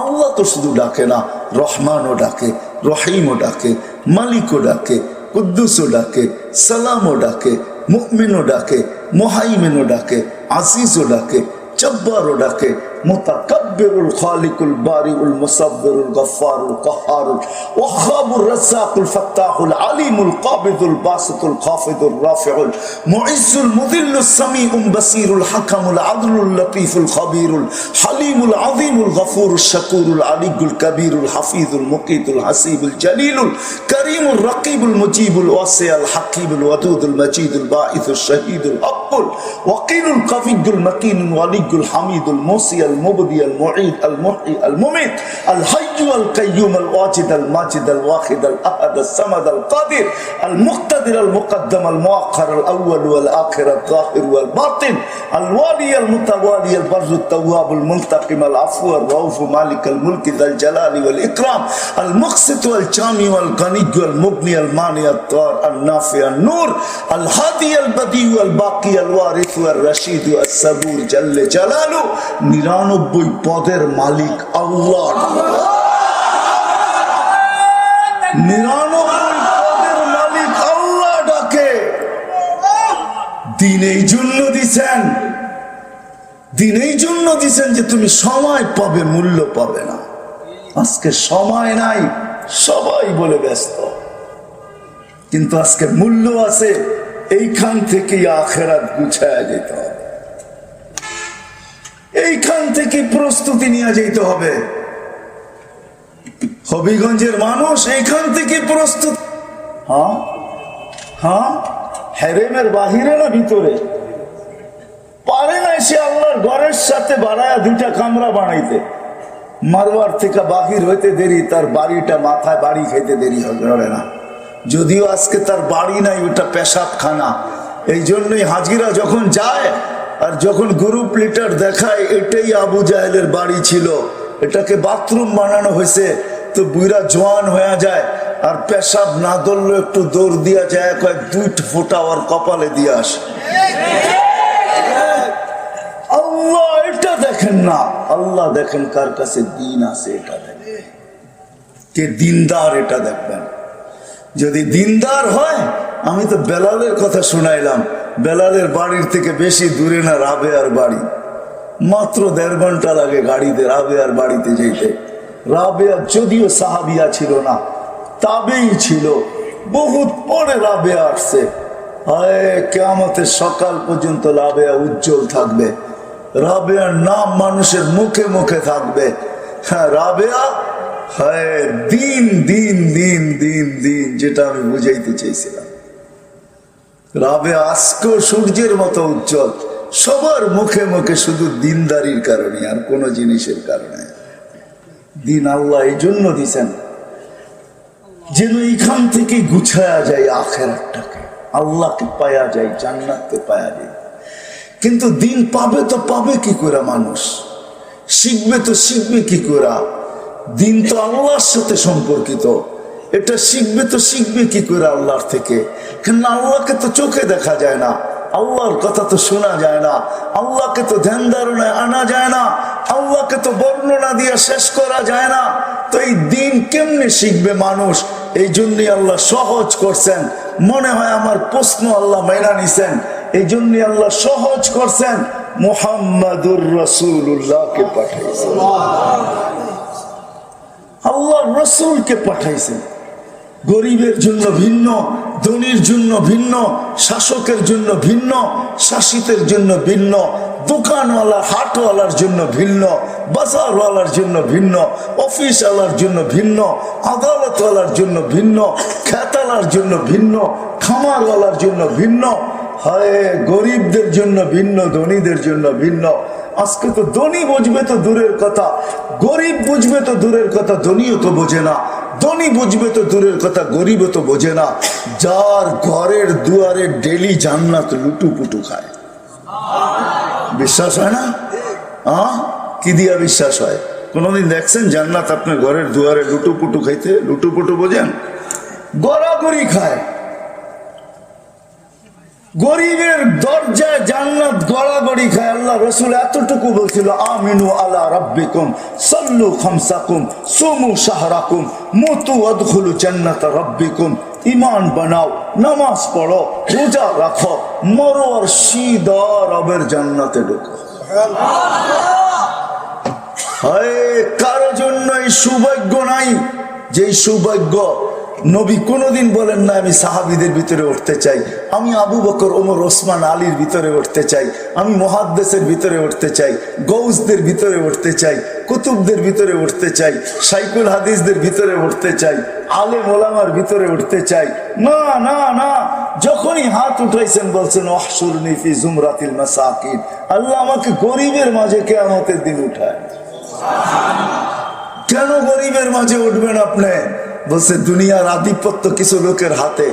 আল্লাহ তো শুধু ডাকে না, রহমানও ডাকে, রহিমও ডাকে, মালিকও ডাকে, কুদ্দুসও ডাকে, সালামও ডাকে মুকমিনও ডাকে, মোহাইমেনও ডাকে আসিসও ডাকে জব্বারও ডাকে মুতাকাব্বিরুল খালিকুল বারিউল মুসাব্বিরুল গফফারুল কাহ্হারুল ওয়াহাবুর রাজ্জাকুল ফাত্তাহুল আলিমুল কাবিদুল বাসিতুল খাফিদুর রাফিউল মুইজ্জুল মুদিল্লুস সামিউম বাসিরুল হাকামুল আদলুল লতীফুল খবীরুল হালিমুল আযীমুল গফুরুল শাকুরুল আলিগুল কবীরুল হাফিজুল মুকিতুল হাসিবুল জলিলুল করিমুল রকিবুল মুজিবুল ওয়াসিউল হাকিমুল ওয়াদুদুল মজিদুল বাঈসুল শহীদুল القول وقيل القفي المكين الولي الحميد الموصي المبدي المعيد المحيي المميت الحي القيوم الواجد الماجد الواحد الأحد الصمد القادر المقتدر المقدم المؤخر الأول والآخر الظاهر والباطن الوالي المتوالي البر التواب المنتقم العفو الروف مالك الملك ذا الجلال والإكرام المقسط والجامي والغني والمبني المانع الطار النافع النور الهادي البديع الباقي নিরানব্বই পদের মালিক আল্লাহ। নিরানব্বই পদের মালিক আল্লাহ ডাকে। দিন এই জন্য দিছেন। দিন এই জন্য দিছেন যে তুমি সময় পাবে, মূল্য পাবে না। আজকে সময় নাই, সবাই বলে ব্যস্ত। কিন্তু আজকে মূল্য আছে। এইখান থেকেই আখেরাত গুছায়া যেতে হবে। এইখান থেকে প্রস্তুতি নিয়ে যেতে হবে। হবিগঞ্জের মানুষ এইখান থেকে প্রস্তুত। হ্যাঁ? হ্যাঁ? হেরেমের বাহিরে না ভিতরে? পারে না সে আল্লাহর ঘরের সাথে বাড়ায় দুইটা কামরা বানাইতে। মারওয়ার থেকে বাহির হইতে দেরি, তার বাড়িটা মাথায় বাড়ি খাইতে দেরি হবে না। যদিও আজকে তার বাড়ি নাই, ওটা পেশাবখানা। এই জন্যই হাজিরা যখন যায়, আর যখন গ্রুপ লিটার দেখায়, এটাই আবু জাহেলের বাড়ি ছিল। এটাকে বাথরুম বানানো হয়েছে, তো বুইরা জোয়ান হয়ে যায়, আর পেশাব না ধরলে একটু দৌড় দিয়া যায়, কয়েক দুই ফোটা ওর কপালে দিয়ে আসে। আল্লাহ, এটা দেখেন না। আল্লাহ দেখেন কার কাছে দিন আছে, এটা দেখেন। কে দিনদার, এটা দেখবেন। যদি দিনদার হয়, আমি তো বেলালের কথা শুনাইলাম। বেলালের বাড়ির থেকে বেশি দূরে না রাবেয়ার বাড়ি। মাত্র দেড় ঘণ্টা লাগে গাড়িতে রাবেয়ার বাড়িতে যেতে। রাবেয়া যদিও সাহাবিয়া ছিল না, তাবেই ছিল। বহুত পরে রাবেয়া আসছে। কেয়ামতের সকাল পর্যন্ত রাবেয়া উজ্জ্বল থাকবে। রাবেয়ার নাম মানুষের মুখে মুখে থাকবে। হ্যাঁ রাবেয়া দিন দিন দিন দিন দিন, যেটা আমি বুঝাইতে চেয়েছিলাম রাবে আস্ক সূর্যের মতো উজ্জ্বল, সবার মুখে মুখে শুধু দিনদারির কারণে, আর কোন জিনিসের কারণে। দিন আল্লাহ এই জন্য দিছেন, যেন এখান থেকে গুছায়া যায় আখের আখেরাটাকে আল্লাহকে পায়া যায়, জান্নাতকে পায়া যায়। কিন্তু দিন পাবে তো পাবে কি করে মানুষ? শিখবে তো শিখবে কি করে? দিন তো আল্লাহর সাথে সম্পর্কিত। এটা শিখবে তো শিখবে কি করে আল্লাহর থেকে? কেন আল্লাহকে তো চোখে দেখা যায় না, আল্লাহর কথা তো শোনা যায় না, আল্লাহকে তো ধ্যান ধারণায় আনা যায় না, আল্লাহকে তো বর্ণনা দিয়ে শেষ করা যায় না। তো এই দিন কেমনে শিখবে মানুষ? এই জন্যই আল্লাহ সহজ করছেন। মনে হয় আমার প্রশ্ন আল্লাহ মেনা নিছেন। এই জন্যই আল্লাহ সহজ করছেন। মোহাম্মদুর রসুল্লাহকে পাঠাইছেন। আল্লাহ রসুলকে পাঠাইছেন গরিবের জন্য ভিন্ন ধনির জন্য ভিন্ন শাসকের জন্য ভিন্ন শাসিতের জন্য ভিন্ন দোকানওয়ালা হাটওয়ালার জন্য ভিন্ন বাজারওয়ালার জন্য ভিন্ন অফিসওয়ালার জন্য ভিন্ন আদালতওয়ালার জন্য ভিন্ন খেতালার জন্য ভিন্ন খামারওয়ালার জন্য ভিন্ন হয়, গরিবদের জন্য ভিন্ন, ধনীদের জন্য ভিন্ন। আজকে তো ধনী বুঝবে তো দূরের কথা, গরিব বুঝবে তো দূরের কথা, ধনীও তো বোঝে না। ধনী বুঝবে তো দূরের কথা, গরিবও তো বোঝে না। যার ঘরের দুয়ারে ডেলি জান্নাত লুটু পুটু খায়। বিশ্বাস হয় না? আহ কি দিয়া বিশ্বাস হয়? কোনোদিন দেখছেন জান্নাত আপনার ঘরের দুয়ারে লুটু পুটু খাইতে লুটু পুটু বোঝেন? গড়াগড়ি খায়। গরিবের দরজায় জান্নাত গড়াগড়ি খায় আল্লাহ রসুল এতটুকু বলছিল, আমিনু আলা রাব্বিকুম, সল্লু খামসাকুম, সুমু শাহরাকুম, মতু অদখুলু জান্নাত রাব্বিকুম ইমান বানাও, নামাজ পড়ো, রোজা রাখো, মরো আর সিদা রবের জান্নাতে ঢুকো। কারও জন্য এই সৌভাগ্য নাই যে সৌভাগ্য নবী কোনোদিন বলেন না, আমি সাহাবিদের ভিতরে উঠতে চাই। আমি আবু বকর, ওমর, ওসমান, আলীর ভিতরে উঠতে চাই। আমি মহাদ্দেশের ভিতরে উঠতে চাই। গৌসদের ভিতরে উঠতে চাই। কুতুবদের ভিতরে উঠতে চাই। সাইকুল হাদিসদের ভিতরে উঠতে চাই। আলে মোলামার ভিতরে উঠতে চাই। না না না। যখনই হাত উঠাইছেন বলছেন অহসুরনি ফি জুমরাতিল মাসাকিন। আল্লাহ আমাকে গরিবের মাঝে কে কেয়ামতের দিন উঠায়। কেন গরিবের মাঝে উঠবেন আপনি? বলছে দুনিয়ার আধিপত্য কিছু লোকের হাতে।